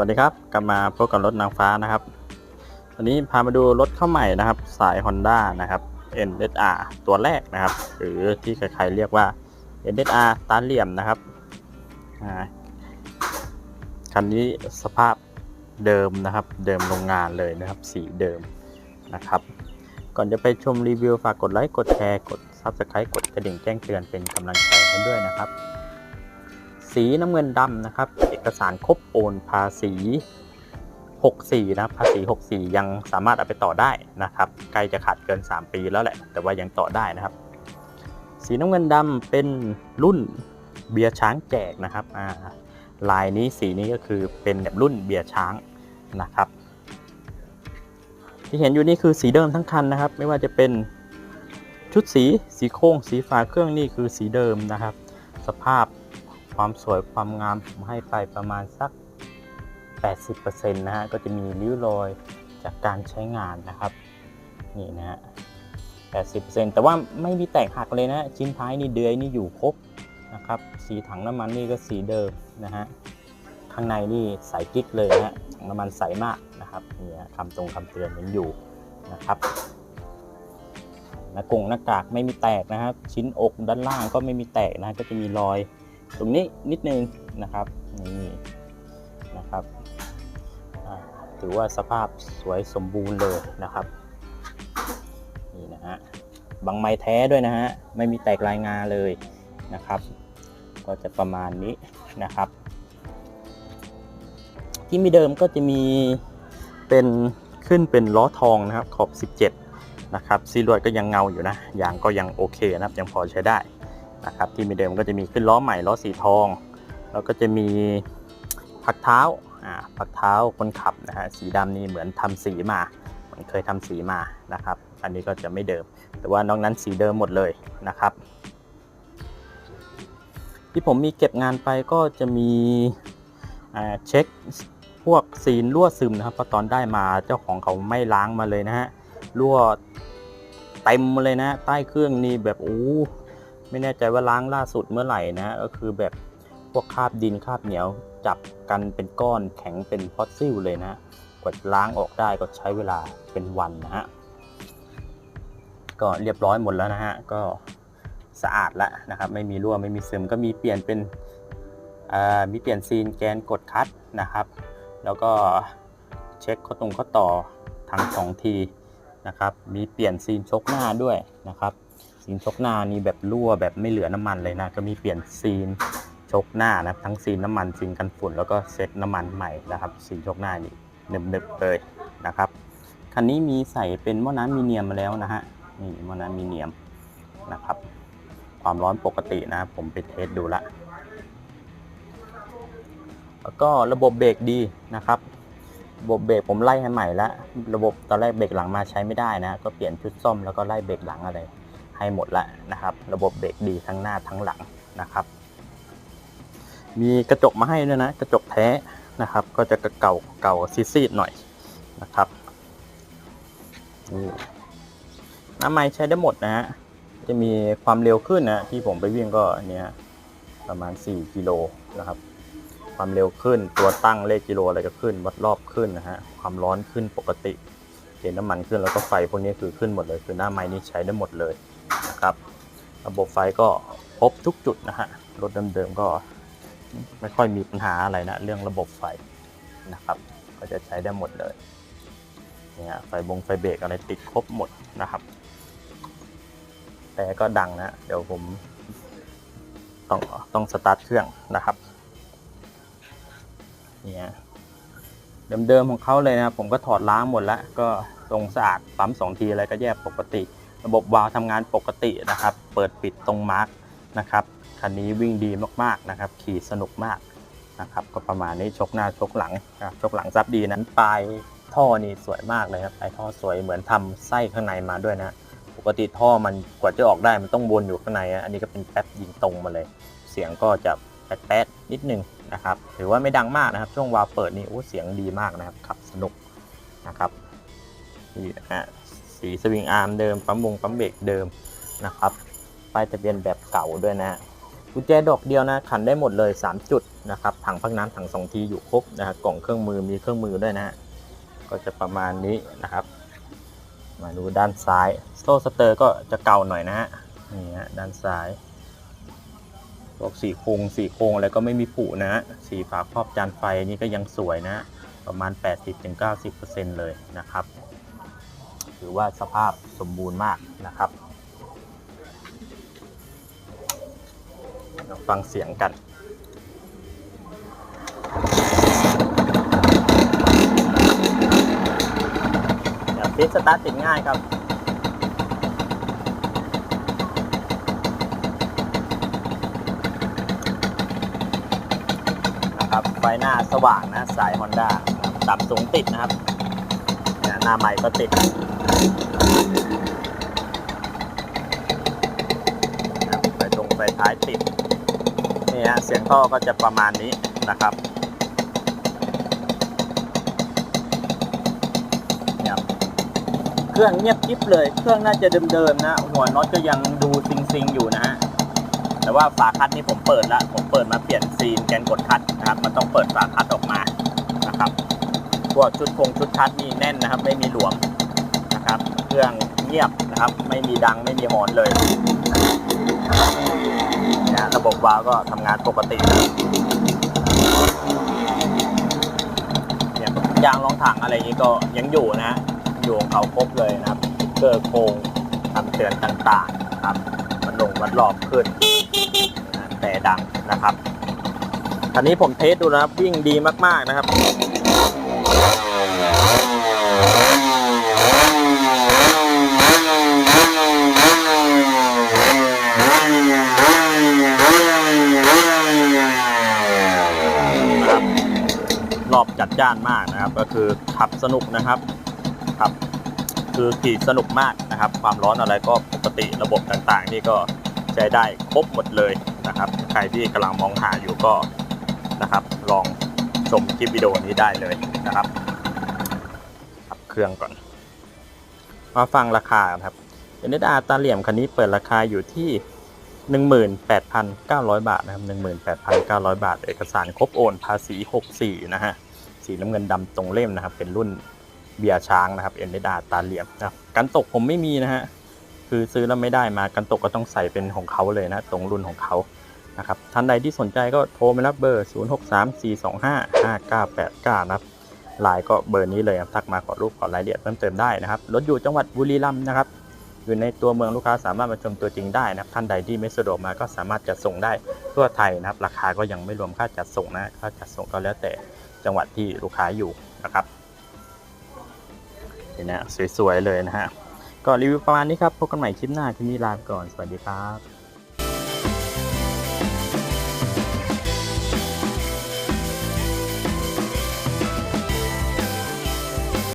วัสดีครับ กลับมาพบกับรถนางฟ้านะครับ วันนี้พามาดูรถเข้าใหม่นะครับ สาย Honda นะครับ NSR ตัวแรกนะครับ หรือที่ใครๆเรียกว่า NSR ตาเหลี่ยมนะครับคันนี้สภาพเดิมนะครับ เดิมโรงงานเลยนะครับ สีเดิมนะครับ ก่อนจะไปชมรีวิวฝากกดไลค์กดแชร์กด Subscribe กดกระดิ่งแจ้งเตือนเป็นกำลังใจให้ด้วยนะครับ สีน้ำเงินดำนะครับ อกสารครบโอนภาษี 64 นะภาษี 64 ยังสามารถเอาไปต่อได้นะครับใกล้จะขาดเกิน 3 ปีแล้วแหละ แต่ว่ายังต่อได้นะครับ สีน้ำเงินดำเป็นรุ่นเบียร์ช้างแจกนะครับอ่าลายนี้สีนี้ก็คือเป็นแบบรุ่นเบียร์ช้างนะครับ ที่เห็นอยู่นี่คือสีเดิมทั้งคันนะครับ ไม่ว่าจะเป็นชุดสีสีโค้งสีฝาเครื่องนี่คือสีเดิมนะครับ สภาพ ความสวยความงามผมให้ไปประมาณสัก 80%นะฮะก็จะมีริ้วรอยจากการใช้งานนะครับ นี่นะฮะ80%แต่ว่าไม่มีแตกหักเลยนะชิ้นท้ายนี่เดือยนี่อยู่ครบนะครับ สีถังน้ำมันนี่ก็สีเดิมนะฮะข้างในนี่ใสกิ๊กเลยนะฮะถังน้ำมันใสมากนะครับนี่ฮะคำตรงคำเตือนยังอยู่นะครับหน้ากงหน้ากากไม่มีแตกนะครับ ชิ้นอกด้านล่างก็ไม่มีแตกนะก็จะมีรอย ตรงนี้นิดนึงนะครับนี่นะครับถือว่าสภาพสวยสมบูรณ์เลยนะครับนี่นะฮะบังไม้แท้ด้วยนะฮะไม่มีแตกลายงาเลยนะครับ ก็จะประมาณนี้นะครับ ที่มีเดิมก็จะมีเป็นขึ้นเป็นล้อทองนะครับขอบ 17 นะครับซีลวดก็ยังเงาอยู่นะยางก็ยังโอเคนะครับยังพอใช้ได้ นะครับที่มีเดิมก็จะมีขึ้นล้อใหม่ล้อสีทอง แล้วก็จะมีพักเท้าอ่าพักเท้าคนขับนะฮะสีดำนี่เหมือนทำสีมาเหมือนเคยทำสีมานะครับ อันนี้ก็จะไม่เดิม แต่ว่านอกนั้นสีเดิมหมดเลยนะครับ ที่ผมมีเก็บงานไปก็จะมีเช็คพวกซีนรั่วซึมนะครับเพราะตอนได้มาเจ้าของเขาไม่ล้างมาเลยนะฮะรั่วเต็มเลยนะ ใต้เครื่องนี่แบบโอ้ ไม่แน่ใจว่าล้างล่าสุดเมื่อไหร่นะก็คือแบบพวกคราบดินคราบเหนียวจับกันเป็นก้อนแข็งเป็นฟอสซิลเลยนะกว่าล้างออกได้ก็ใช้เวลาเป็นวันนะฮะก็เรียบร้อยหมดแล้วนะฮะก็สะอาดแล้วนะครับไม่มีรั่วไม่มีซึมก็มีเปลี่ยนเป็นมีเปลี่ยนซีนแกนกดคัดนะครับ แล้วก็เช็คข้อตรงข้อต่อทั้งสองทีนะครับมีเปลี่ยนซีนชกหน้าด้วยนะครับ ซีนชกหน้านี่แบบรั่วแบบไม่เหลือน้ำมันเลยนะ ก็มีเปลี่ยนซีนชกหน้านะทั้งซีนน้ำมันซีนกันฝุ่นแล้วก็เซตน้ำมันใหม่นะครับซีนชกหน้านี่เนึบๆเลยนะครับคันนี้มีใส่เป็นหม้อน้ำมีเนียมมาแล้วนะฮะนี่หม้อน้ำมีเนียมนะครับ ความร้อนปกตินะผมไปเทสดูละแล้วก็ระบบเบรกดีนะครับระบบเบรกผมไล่ให้ใหม่ล้วระบบตอนแรกเบรกหลังมาใช้ไม่ได้นะ ก็เปลี่ยนชุดซ่อมแล้วก็ไล่เบรกหลังอะไร ให้หมดแล้วนะครับ ระบบเบรกดีทั้งหน้าทั้งหลังนะครับ มีกระจกมาให้ด้วยนะ กระจกแท้นะครับ ก็จะเก่าเก่าซีดๆหน่อยนะครับน้ำไม้ใช้ได้หมดนะฮะจะมีความเร็วขึ้นนะที่ผมไปวิ่งก็เนี้ยประมาณ 4 กิโลนะครับ ความเร็วขึ้นตัวตั้งเลขกิโลอะไรก็ขึ้น วัดรอบขึ้นนะฮะความร้อนขึ้นปกติ เกณฑ์น้ำมันขึ้นแล้วก็ไฟพวกนี้คือขึ้นหมดเลย คือหน้าไม้นี้ใช้ได้หมดเลยนะครับ ระบบไฟก็ครบทุกจุดนะฮะ รถเดิมๆก็ไม่ค่อยมีปัญหาอะไรนะ เรื่องระบบไฟนะครับ ก็จะใช้ได้หมดเลยเนี่ยไฟบงไฟเบรกอะไรติดครบหมดนะครับ แต่ก็ดังนะ เดี๋ยวผมต้องต้องสตาร์ทเครื่องนะครับเนี่ย เดิมๆของเขาเลยนะครับผมก็ถอดล้างหมดแล้วก็ตรงสะอาดปั๊มสองทีอะไรก็แยกปกติ ระบบวาล์วทำงานปกตินะครับ เปิดปิดตรงมาร์กนะครับคันนี้วิ่งดีมากๆนะครับขี่สนุกมากนะครับก็ประมาณนี้ชกหน้าชกหลังนะชกหลังซับดีนั้นปลายท่อนี่สวยมากเลยครับปลายท่อสวยเหมือนทำไส้ข้างในมาด้วยนะปกติท่อมันกว่าจะออกได้มันต้องวนอยู่ข้างในอะอันนี้ก็เป็นแป๊บยิงตรงมาเลย เสียงก็จะแป๊ดๆนิดนึง นะครับถือว่าไม่ดังมากนะครับ ช่วงวาล์เปิดนี่โอ้เสียงดีมากนะครับขับสนุกนะครับนี่นะฮะสีสวิงอาร์มเดิมปั๊มวงปั๊มเบรกเดิมนะครับป้ายทะเบียนแบบเก่าด้วยนะฮะกุญแจดอกเดียวนะขันได้หมดเลย 3 จุดนะครับถังพักน้ำถังสองทีอยู่ครบนะฮะกล่องเครื่องมือมีเครื่องมือด้วยนะฮะก็จะประมาณนี้นะครับ มาดูด้านซ้ายโซ่สเตอร์ก็จะเก่าหน่อยนะฮะนี่ฮะด้านซ้าย พวกสีโครงสีโครงอะไรก็ไม่มีผุนะสีฝาครอบจานไฟนี่ก็ยังสวยนะ ประมาณ 80-90%เลยนะครับ ถือว่าสภาพสมบูรณ์มากนะครับเราฟังเสียงกันเดี๋ยวฟิตสตาร์ทติดง่ายครับ นะครับ ไฟหน้าสว่างนะ สาย Honda ต่ำสูงติดนะครับเนี่ยหน้าใหม่ก็ติดนะครับไฟตรงไฟท้ายติด นี่ฮะ เสียงท่อก็จะประมาณนี้นะครับเนี่ยเครื่องเงียบกริบเลย เครื่องน่าจะเดิมๆนะ หัวน็อตก็ยังดูซิงๆอยู่นะฮะ แต่ว่าฝาคัดนี่ผมเปิดแล้วผมเปิดมาเปลี่ยนซีน แกนกดคัดนะครับ มันต้องเปิดฝาคัดออกมานะครับพวกชุดคงชุดคัดนี่แน่นนะครับ ไม่มีหลวมนะครับ เครื่องเงียบนะครับ ไม่มีดังไม่มีหอนเลยนะระบบวาล์วก็ทำงานปกตินะเนี่ยยางรองถังอะไรนี้ก็ยังอยู่นะอยู่ของเขาครบเลยนะครับเกอร์โครงคำเตือนต่างๆนะครับมันลงวัดรอบขึ้นนะแต่ดังนะครับ คันนี้ผมเทสดูนะครับ วิ่งดีมากๆนะครับนะครับ รอบจัดจ้านมากนะครับ ก็คือขับสนุกนะครับขับคือขี่สนุกมากนะครับ ความร้อนอะไรก็ปกติระบบต่างๆ นี่ก็ใช้ได้ครบหมดเลยนะครับ ใครที่กำลังมองหาอยู่ก็ นะครับ ลองชมคลิปวิดีโอนี้ได้เลยนะครับขับเครื่องก่อน มาฟังราคาครับเอ็นเออาตาเหลี่ยมคันนี้เปิดราคาอยู่ที่ 18,900 บาทนะครับ 18,900 บาท เอกสารครบโอนภาษี 64 นะฮะ สีน้ำเงินดำตรงเล่มนะครับ เป็นรุ่นเบียร์ช้างนะครับเอ็นเดดาตาเหลี่ยมนะครับกันตกผมไม่มีนะฮะ คือซื้อแล้วไม่ได้มากันตกก็ต้องใส่เป็นของเขาเลยนะ ตรงรุ่นของเขา นะครับ ท่านใดที่สนใจก็โทรมารับเบอร์ 0634255989 นะครับไลน์ก็เบอร์นี้เลยทักมาขอรูปขอรายละเอียดเพิ่มเติมได้นะครับ รถอยู่จังหวัดบุรีรัมย์นะครับ อยู่ในตัวเมืองลูกค้าสามารถมาชมตัวจริงได้นะครับ ท่านใดที่ไม่สะดวกมาก็สามารถจัดส่งได้ทั่วไทยนะครับ ราคาก็ยังไม่รวมค่าจัดส่งนะค่าจัดส่งก็แล้วแต่จังหวัดที่ลูกค้าอยู่นะครับนี่นะสวยๆเลยนะฮะก็รีวิวประมาณนี้ครับพบกันใหม่คลิปหน้าคลิปนี้ลาไปก่อนสวัสดีครับ